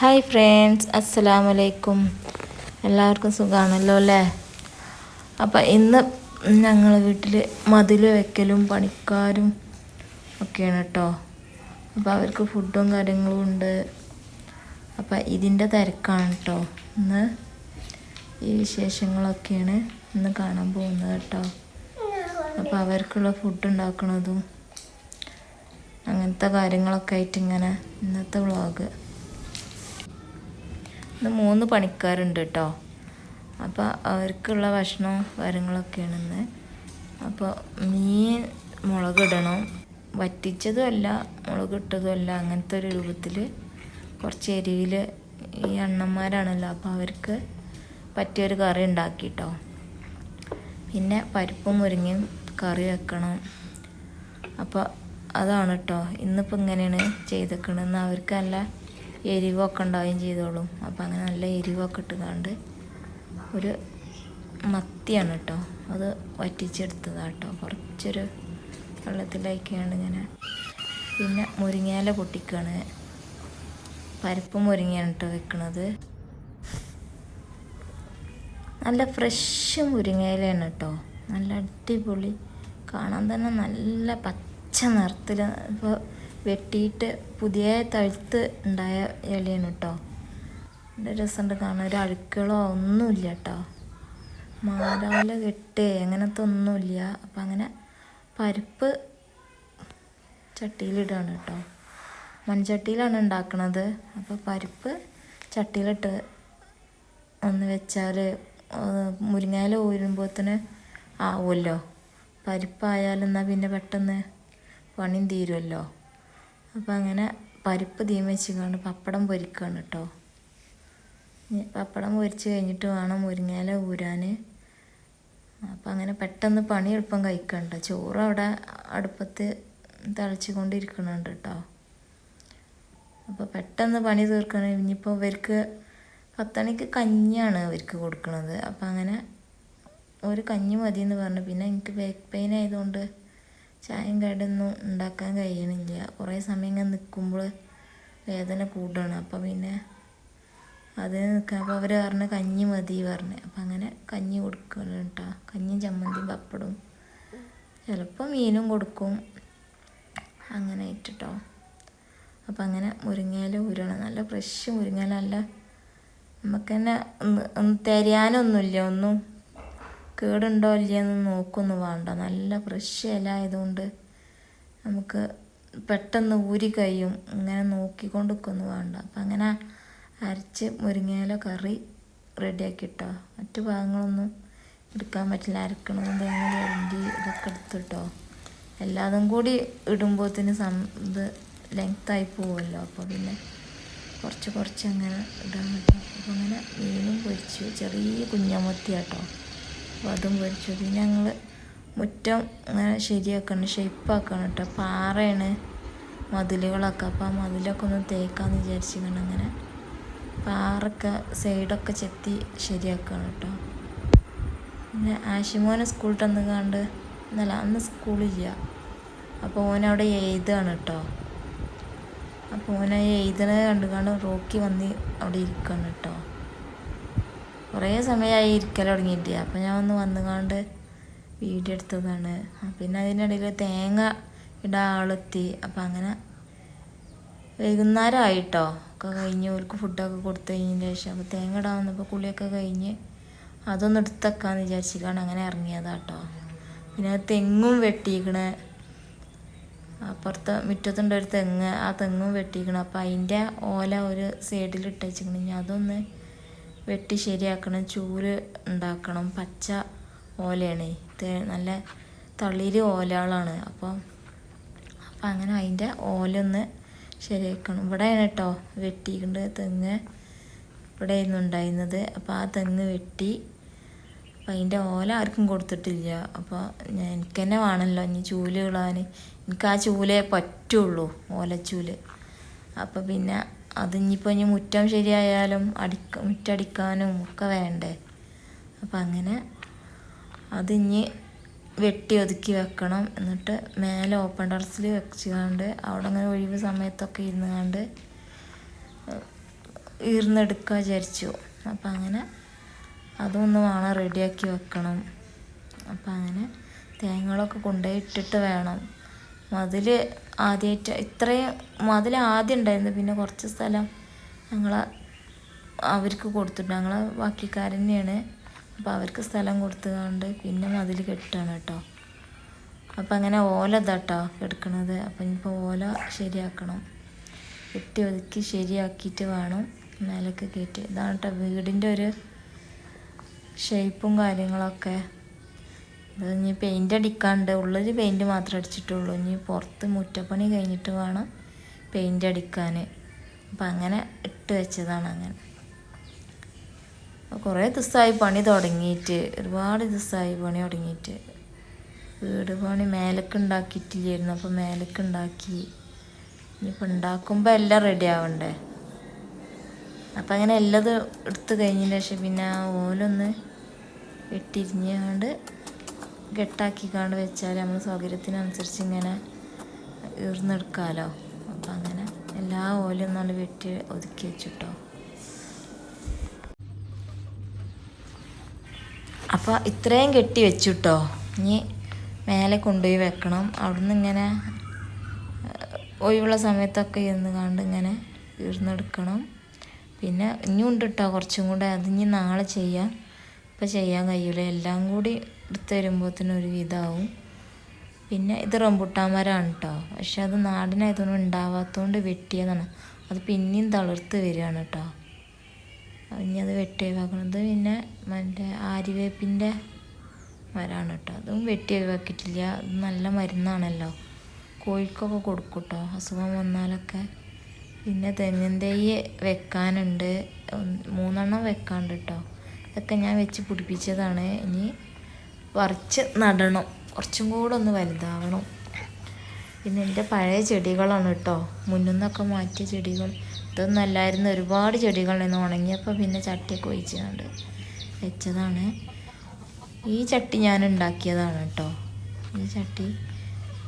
Hi friends അസ്സലാമലൈക്കും എല്ലാവർക്കും സുഖമാണല്ലോ അല്ലേ? അപ്പം ഇന്ന് ഞങ്ങൾ വീട്ടിൽ മതിൽ വെക്കലും പണിക്കാരും ഒക്കെയാണ് കേട്ടോ. അപ്പോൾ അവർക്ക് ഫുഡും കാര്യങ്ങളും ഉണ്ട്. അപ്പം ഇതിന്റെ തിരക്കാണ് കേട്ടോ. ഇന്ന് ഈ വിശേഷങ്ങളൊക്കെയാണ് ഇന്ന് കാണാൻ പോകുന്നത് കേട്ടോ. അപ്പോൾ അവർക്കുള്ള ഫുഡ് ഉണ്ടാക്കണതും അങ്ങനത്തെ കാര്യങ്ങളൊക്കെ ആയിട്ട് ഇങ്ങനെ ഇന്നത്തെ വ്ളോഗ് ഇന്ന് മൂന്ന് പണിക്കാരുണ്ട് കേട്ടോ അപ്പോൾ അവർക്കുള്ള ഭക്ഷണവും കാര്യങ്ങളൊക്കെയാണ് ഇന്ന്. അപ്പോൾ മീൻ മുളകിടണം. വറ്റിച്ചതും അല്ല മുളകിട്ടതും അല്ല അങ്ങനത്തെ ഒരു രൂപത്തിൽ കുറച്ച് എരിവിൽ ഈ അണ്ണന്മാരാണല്ലോ അപ്പോൾ അവർക്ക് പറ്റിയൊരു കറി ഉണ്ടാക്കി കേട്ടോ പിന്നെ പരിപ്പും മുരിങ്ങയും കറി വെക്കണം. അപ്പോൾ അതാണ് കേട്ടോ ഇന്നിപ്പോൾ ഇങ്ങനെയാണ് ചെയ്തേക്കണമെന്ന് അവർക്ക് നല്ല എരിവൊക്കെ ഉണ്ടാവുകയും ചെയ്തോളും. അപ്പോൾ അങ്ങനെ നല്ല എരിവൊക്കെ ഇട്ടുകൊണ്ട് ഒരു മത്തിയാണ് കേട്ടോ. അത് വറ്റിച്ചെടുത്തതാണ് കേട്ടോ. കുറച്ചൊരു വെള്ളത്തിലേക്കാണ് ഇങ്ങനെ പിന്നെ മുരിങ്ങയില പൊട്ടിക്കാണ്. പരിപ്പ് മുരിങ്ങയാണ് കേട്ടോ വെക്കണത്. നല്ല ഫ്രഷ് മുരിങ്ങയിലയാണ് കേട്ടോ. നല്ല അടിപൊളി. കാണാൻ തന്നെ നല്ല പച്ച നിറത്തിൽ ഇപ്പോൾ വെട്ടിയിട്ട് പുതിയ തഴുത്ത് ഉണ്ടായ ഇലയാണ് കേട്ടോ. രസമുണ്ട് കാണാൻ. ഒരു അഴുക്കളോ ഒന്നുമില്ല കേട്ടോ. മാരാല കെട്ട്. അങ്ങനത്തെ ഒന്നുമില്ല. അപ്പം അങ്ങനെ പരിപ്പ് ചട്ടിയിലിടുകയാണ് കേട്ടോ. മൺചട്ടിയിലാണ് ഉണ്ടാക്കുന്നത് അപ്പോൾ പരിപ്പ് ചട്ടിയിലിട്ട് ഒന്ന് വെച്ചാൽ മുരിങ്ങയില ഊരുമ്പോഴത്തേന് ആവുമല്ലോ. പരിപ്പായാലെന്നാൽ പിന്നെ പെട്ടെന്ന് പണിയും തീരുമല്ലോ. അപ്പോൾ അങ്ങനെ പരിപ്പ് തീം വെച്ചിക്കാണ്ട് പപ്പടം പൊരിക്കുകയാണ് കേട്ടോ പപ്പടം പൊരിച്ച് കഴിഞ്ഞിട്ട് വേണം മുരിങ്ങയില ഊരാൻ അപ്പം അങ്ങനെ പെട്ടെന്ന് പണി എളുപ്പം കഴിക്കണ്ട ചോറ് അവിടെ അടുപ്പത്ത് തിളച്ച് കൊണ്ടിരിക്കണുണ്ട് കേട്ടോ അപ്പോൾ പെട്ടെന്ന് പണി തീർക്കണം. ഇനിയിപ്പോൾ ഇവർക്ക് പത്തണിക്ക് കഞ്ഞിയാണ് അവർക്ക് കൊടുക്കുന്നത് അപ്പം അങ്ങനെ ഒരു കഞ്ഞി മതി എന്ന് പറഞ്ഞു. പിന്നെ എനിക്ക് ബാക്ക് പെയിൻ ആയതുകൊണ്ട് ചായയും കടയൊന്നും ഉണ്ടാക്കാൻ കഴിയണില്ല. കുറേ സമയം ഇങ്ങനെ നിൽക്കുമ്പോൾ വേദന കൂടുകയാണ് അപ്പോൾ പിന്നെ അത് നിൽക്കാൻ അപ്പോൾ അവർ പറഞ്ഞ് കഞ്ഞി മതി പറഞ്ഞു. അപ്പം അങ്ങനെ കഞ്ഞി കൊടുക്കണം കേട്ടോ. കഞ്ഞി ചമ്മന്തിയും പപ്പടും ചിലപ്പോൾ മീനും കൊടുക്കും. അങ്ങനെ ഇട്ടിട്ടോ അപ്പം അങ്ങനെ മുരിങ്ങയില ഊരണം. നല്ല ഫ്രഷ് മുരിങ്ങയില. നല്ല നമുക്ക് തന്നെ തിരയാനൊന്നുമില്ല. ഒന്നും കേടുണ്ടോ ഇല്ലയെന്ന് നോക്കൊന്നും വേണ്ട. നല്ല ഫ്രഷ് ഇല ആയതുകൊണ്ട് നമുക്ക് പെട്ടെന്ന് ഊരി കഴിയും. ഇങ്ങനെ നോക്കിക്കൊണ്ട് നിൽക്കൊന്നും വേണ്ട. അപ്പം അങ്ങനെ അരച്ച് മുരിങ്ങയില കറി റെഡിയാക്കി ഇട്ടോ മറ്റു ഭാഗങ്ങളൊന്നും എടുക്കാൻ പറ്റില്ല. അരക്കണതും തേങ്ങ ചിരണ്ടി ഇതൊക്കെ എടുത്തിട്ടോ. എല്ലാതും കൂടി ഇടുമ്പോഴത്തേന് സം ഇത് ലെങ്ത്തായി പോവുമല്ലോ അപ്പോൾ പിന്നെ കുറച്ച് കുറച്ച് അങ്ങനെ ഇടാൻ പറ്റും. അപ്പോൾ അങ്ങനെ മീനും പൊരിച്ചു. ചെറിയ കുഞ്ഞമത്തി കേട്ടോ അപ്പോൾ അതും പൊരിച്ചു. പിന്നെ ഞങ്ങൾ മുറ്റം അങ്ങനെ ശരിയാക്കണം ഷേപ്പാക്കണം കേട്ടോ പാറയാണ് മതിലുകളൊക്കെ. അപ്പോൾ ആ മതിലൊക്കെ ഒന്ന് തേക്കാന്ന് വിചാരിച്ചിരിക്കണം അങ്ങനെ. പാറൊക്കെ സൈഡൊക്കെ ചെത്തി ശരിയാക്കണം കേട്ടോ പിന്നെ ആഷിമോനെ സ്കൂളിൽ തന്നു കണ്ട് എന്നല്ല അന്ന് സ്കൂളില്ല. അപ്പോൾ ഓനവിടെ എഴുതാണ് കേട്ടോ അപ്പോൾ ഓനെ എഴുതണത് കണ്ടു കണ്ട് റോക്കി വന്ന് അവിടെ ഇരിക്കണം കേട്ടോ കുറേ സമയമായി ഇരിക്കൽ തുടങ്ങിയിട്ട്. അപ്പോൾ ഞാൻ ഒന്ന് വന്നുകൊണ്ട് വീഡിയോ എടുത്തതാണ് പിന്നെ അതിനിടയിൽ തേങ്ങ ഇടാൻ ആളെത്തി. അപ്പം അങ്ങനെ വൈകുന്നേരം ആയിട്ടോ. ഒക്കെ കഴിഞ്ഞ് അവർക്ക് ഫുഡൊക്കെ കൊടുത്തു കഴിഞ്ഞതിന് ശേഷം. അപ്പോൾ തേങ്ങ ഇടാൻ വന്നപ്പോൾ കുളിയൊക്കെ കഴിഞ്ഞ് അതൊന്ന് എടുത്തേക്കാന്ന് വിചാരിച്ചിട്ടാണ് അങ്ങനെ ഇറങ്ങിയതാട്ടോ. പിന്നെ തെങ്ങും വെട്ടിയിക്കണ് അപ്പുറത്ത് മുറ്റത്തുണ്ട് ഒരു തെങ്ങ്. ആ തെങ്ങും വെട്ടിയിക്കണം അപ്പം അതിന്റെ ഓല ഒരു സൈഡിൽ ഇട്ട് വെച്ചിക്കണം ഇനി അതൊന്ന് വെട്ടി ശരിയാക്കണം ചൂൽ ഉണ്ടാക്കണം പച്ച ഓലയാണ്. നല്ല തളിര് ഓലകളാണ് അപ്പോൾ അപ്പം അങ്ങനെ അതിന്റെ ഓല ഒന്ന് ശരിയാക്കണം. ഇവിടെയാണ് കേട്ടോ വെട്ടിക്കൊണ്ട് തെങ്ങ്. ഇവിടെ ആയിരുന്നു ഉണ്ടായിരുന്നത്. അപ്പോൾ ആ തെങ്ങ് വെട്ടി അപ്പം അതിന്റെ ഓല ആർക്കും കൊടുത്തിട്ടില്ല. അപ്പോൾ ഞാൻ എനിക്ക് തന്നെ വേണമല്ലോ ഇനി ചൂൽ ഇളാൻ എനിക്ക് ആ ചൂലേ പറ്റുള്ളൂ ഓലച്ചൂൽ. അപ്പോൾ പിന്നെ അത് ഇനിയിപ്പോൾ ഇനി മുറ്റം ശരിയായാലും അടിക്ക മുറ്റടിക്കാനും ഒക്കെ വേണ്ടേ. അപ്പം അങ്ങനെ അതിഞ്ഞ് വെട്ടി ഒതുക്കി വെക്കണം. എന്നിട്ട് മേലെ ഓപ്പൺ ടെറസിൽ വെച്ചുകൊണ്ട് അവിടെ അങ്ങനെ ഒഴിവ് സമയത്തൊക്കെ ഇരുന്ന് കണ്ട് ഈർന്നെടുക്കുക വിചാരിച്ചു. അപ്പം അങ്ങനെ അതൊന്ന് വേണം റെഡിയാക്കി വെക്കണം. അപ്പം അങ്ങനെ തേങ്ങകളൊക്കെ കൊണ്ടുപോയി ഇട്ടിട്ട് വേണം. മതിൽ ആദ്യമായിട്ട് ഇത്രയും മതിൽ ആദ്യം ഉണ്ടായിരുന്നു. പിന്നെ കുറച്ച് സ്ഥലം ഞങ്ങൾ അവർക്ക് കൊടുത്തിട്ടുണ്ട് ഞങ്ങൾ ബാക്കിക്കാരൻ തന്നെയാണ് അപ്പോൾ അവർക്ക് സ്ഥലം കൊടുത്തുകൊണ്ട് പിന്നെ മതിൽ കെട്ടാണ് കേട്ടോ. അപ്പം അങ്ങനെ ഓല ഇതാട്ടോ എടുക്കണത് അപ്പം ഇനിയിപ്പോൾ ഓല ശരിയാക്കണം. കെട്ടി ഒതുക്കി ശരിയാക്കിയിട്ട് വേണം മേലൊക്കെ കയറ്റി ഇതാണ് കേട്ടോ വീടിന്റെ ഒരു ഷേപ്പും കാര്യങ്ങളൊക്കെ. ഇനി പെയിന്റ് അടിക്കാണ്ട് ഉള്ളിൽ പെയിന്റ് മാത്രമേ അടിച്ചിട്ടുള്ളൂ. ഇനി പുറത്ത് മുറ്റപ്പണി കഴിഞ്ഞിട്ട് വേണം പെയിന്റ് അടിക്കാൻ അപ്പം അങ്ങനെ ഇട്ട് വെച്ചതാണ് അങ്ങനെ. കുറേ ദിവസമായി പണി തുടങ്ങിയിട്ട് ഒരുപാട് ദിവസമായി പണി തുടങ്ങിയിട്ട്. വീട് പണി മേലക്ക് ഉണ്ടാക്കിയിട്ടില്ലായിരുന്നു. അപ്പോൾ മേലക്ക് ഉണ്ടാക്കി. ഇനിയിപ്പോൾ ഉണ്ടാക്കുമ്പോൾ എല്ലാം റെഡി ആവണ്ടേ? അപ്പം അങ്ങനെ എല്ലാതും എടുത്തു കഴിഞ്ഞതിന് ശേഷം പിന്നെ ഓലൊന്ന് വെട്ടിരിഞ്ഞുകൊണ്ട് കെട്ടാക്കിക്കാണ്ട് വെച്ചാൽ നമ്മൾ സൗകര്യത്തിനനുസരിച്ച് ഇങ്ങനെ ഈർന്നെടുക്കാമല്ലോ അപ്പം അങ്ങനെ എല്ലാ ഓലും നല്ല വെട്ടി ഒതുക്കി വെച്ചിട്ടോ. അപ്പോൾ ഇത്രയും കെട്ടി വെച്ചിട്ടോ. ഇനി മേലെ കൊണ്ടുപോയി വെക്കണം. അവിടുന്ന് ഇങ്ങനെ ഒഴിവുള്ള സമയത്തൊക്കെ ഇരുന്ന് കണ്ട് ഇങ്ങനെ ഈർന്നെടുക്കണം പിന്നെ ഇനി ഉണ്ട് കേട്ടോ കുറച്ചും കൂടെ. അത് ഇനി നാളെ ചെയ്യാം. ഇപ്പം ചെയ്യാൻ കഴിയില്ല എല്ലാം കൂടി എടുത്ത് വരുമ്പോഴത്തേനും ഒരു വിധമാവും പിന്നെ ഇത് റംബുട്ടാൻ മരമാണ് കേട്ടോ പക്ഷെ അത് നാടിനായതുകൊണ്ട് ഉണ്ടാവാത്തതുകൊണ്ട് വെട്ടിയതാണ്. അത് പിന്നെയും തളിർത്ത് വരികയാണ് കേട്ടോ ഇനി അത് വെട്ടി ഒഴിവാക്കണത് പിന്നെ മറ്റേ ആര്യവേപ്പിന്റെ മരമാണ് കേട്ടോ അതും വെട്ടി ഒഴിവാക്കിയിട്ടില്ല. അത് നല്ല മരുന്നാണല്ലോ. കോഴിക്കൊക്കെ കൊടുക്കും കേട്ടോ അസുഖം വന്നാലൊക്കെ. പിന്നെ തെങ്ങിൻ തൈ വെക്കാനുണ്ട്. മൂന്നെണ്ണം വെക്കാണ്ട് കേട്ടോ ഇതൊക്കെ ഞാൻ വെച്ച് പിടിപ്പിച്ചതാണ്. ഇനി പറിച്ച് നടണം. കുറച്ചും കൂടെ ഒന്ന് വലുതാവണം. പിന്നെ എന്റെ പഴയ ചെടികളാണ് കേട്ടോ. മുന്നിൽ നിന്നൊക്കെ മാറ്റിയ ചെടികൾ. ഇതൊന്നും അല്ലായിരുന്നു. ഒരുപാട് ചെടികളായിരുന്നു. ഉണങ്ങിയപ്പോൾ പിന്നെ ചട്ടിയൊക്കെ ഒഴിച്ചുകൊണ്ട് വെച്ചതാണ്. ഈ ചട്ടി ഞാൻ ഉണ്ടാക്കിയതാണ് കേട്ടോ. ഈ ചട്ടി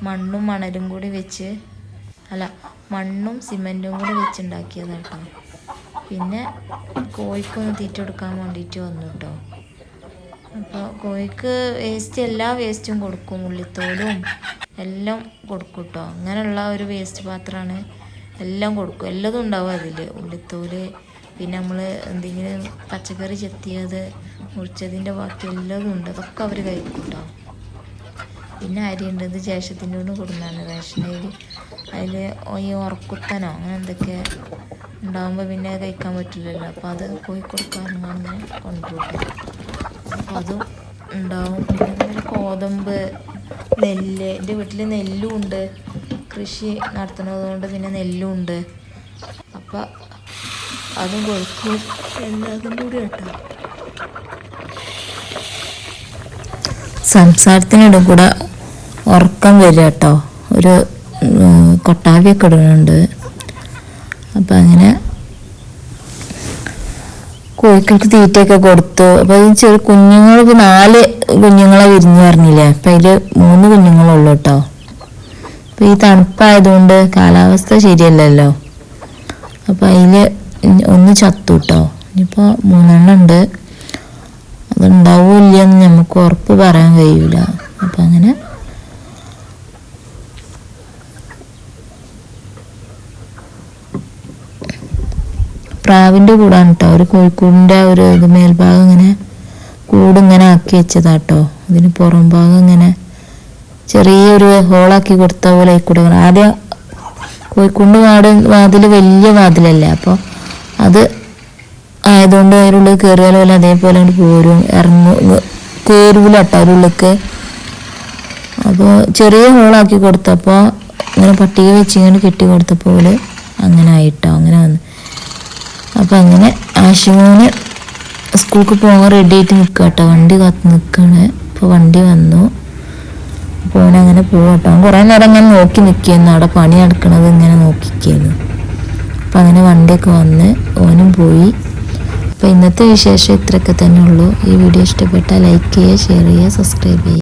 മണ്ണും മണലും കൂടി വെച്ച് അല്ല മണ്ണും സിമെന്റും കൂടി വെച്ചുണ്ടാക്കിയതാണ് കേട്ടോ. പിന്നെ കോഴിക്കൊന്ന് തീറ്റ കൊടുക്കാൻ വേണ്ടിയിട്ട് വന്നു കേട്ടോ അപ്പോൾ കോഴിക്ക് വേസ്റ്റ് എല്ലാ വേസ്റ്റും കൊടുക്കും ഉള്ളിത്തോലും എല്ലാം കൊടുക്കും കേട്ടോ അങ്ങനെയുള്ള ഒരു വേസ്റ്റ് പാത്രമാണ് എല്ലാം കൊടുക്കും. എല്ലതും ഉണ്ടാവും അതിൽ ഉള്ളിത്തോൽ പിന്നെ നമ്മൾ എന്തെങ്കിലും പച്ചക്കറി ചെത്തിയത് മുറിച്ചതിന്റെ ബാക്കി എല്ലതും ഉണ്ട്. അതൊക്കെ അവർ കഴിക്കും കേട്ടോ പിന്നെ അരി ഉണ്ട്. ഇത് ജേഷത്തിന്റെ കൊണ്ട് കൊടുക്കുന്നതാണ് റേഷൻ അരി അതിൽ ഈ ഉറക്കുത്തനോ അങ്ങനെ എന്തൊക്കെ ഉണ്ടാകുമ്പോൾ പിന്നെ കഴിക്കാൻ പറ്റില്ലല്ലോ. അപ്പോൾ അത് പോയി കൊടുക്കാറുണ്ടാണ് ഞാൻ കൊണ്ടുപോട്ടെ അപ്പോൾ അതും ഉണ്ടാവും. പിന്നെ ഗോതമ്പ് നെല്ല്. എന്റെ വീട്ടിൽ നെല്ലും ഉണ്ട് കൃഷി നടത്തുന്നത് കൊണ്ട് പിന്നെ നെല്ലും ഉണ്ട് അപ്പോൾ അതും കൊടുക്കും എല്ലാതും കൂടി കേട്ടോ സംസാരത്തിനിടെ കൂടെ ഉറക്കം വരിക കേട്ടോ. ഒരു കൊട്ടാവിയൊക്കെ ഇടുന്നുണ്ട്. അപ്പം അങ്ങനെ കോഴിക്കൾക്ക് തീറ്റയൊക്കെ കൊടുത്തു. അപ്പോൾ ഈ ചെറു കുഞ്ഞുങ്ങൾക്ക് നാല് കുഞ്ഞുങ്ങളെ വിരിഞ്ഞു പറഞ്ഞില്ലേ? അപ്പം അതിൽ മൂന്ന് കുഞ്ഞുങ്ങളുള്ളൂ കേട്ടോ അപ്പോൾ ഈ തണുപ്പായതുകൊണ്ട് കാലാവസ്ഥ ശരിയല്ലല്ലോ. അപ്പോൾ അതിൽ ഒന്ന് ചത്തു കേട്ടോ ഇനിയിപ്പോൾ മൂന്നെണ്ണം ഉണ്ട്. അതുണ്ടാവില്ലെന്ന് നമുക്ക് ഉറപ്പ് പറയാൻ കഴിയൂല. അപ്പം അങ്ങനെ പ്രാവിന്റെ കൂടാണ് കേട്ടോ ഒരു കോഴിക്കൂടിന്റെ ഒരു ഇത് മേൽഭാഗം ഇങ്ങനെ കൂട് ഇങ്ങനെ ആക്കി വെച്ചതാട്ടോ. അതിന് പുറം ഭാഗം ഇങ്ങനെ ചെറിയൊരു ഹോളാക്കി കൊടുത്ത പോലെ ആയിക്കൂടെ. ആദ്യം കോഴിക്കുണ്ട് വാട് വാതിൽ വലിയ വാതിലല്ലേ? അപ്പോൾ അത് ആയതുകൊണ്ട് അതിനുള്ളിൽ കയറിയാൽ പോലെ അതേപോലെ അങ്ങോട്ട് പോരും. ഇറങ്ങും കയറൂല കേട്ടോ അതിനുള്ളിലേക്ക് അപ്പോൾ ചെറിയ ഹോളാക്കി കൊടുത്തപ്പോൾ ഇങ്ങനെ പട്ടിക വെച്ച് ഇങ്ങനെ കെട്ടി കൊടുത്തപ്പോൾ അങ്ങനെ ആയിട്ടോ അങ്ങനെ വന്നു. അപ്പം അങ്ങനെ ആശുമോന് സ്കൂൾക്ക് പോകാൻ റെഡി ആയിട്ട് നിൽക്കുക കേട്ടോ വണ്ടി കാത്ത് നിൽക്കുകയാണ് അപ്പോൾ വണ്ടി വന്നു. അപ്പോൾ ഓൻ അങ്ങനെ പോകട്ടോ കുറേ നേരം ഞാൻ നോക്കി നിൽക്കുന്നു അവിടെ പണി നടക്കണത് ഇങ്ങനെ നോക്കിക്കുന്നു. അപ്പം അങ്ങനെ വണ്ടിയൊക്കെ വന്ന് ഓനും പോയി. അപ്പോൾ ഇന്നത്തെ വിശേഷം ഇത്രയൊക്കെ തന്നെ ഉള്ളൂ. ഈ വീഡിയോ ഇഷ്ടപ്പെട്ടാൽ ലൈക്ക് ചെയ്യുക ഷെയർ ചെയ്യുക സബ്സ്ക്രൈബ് ചെയ്യുക.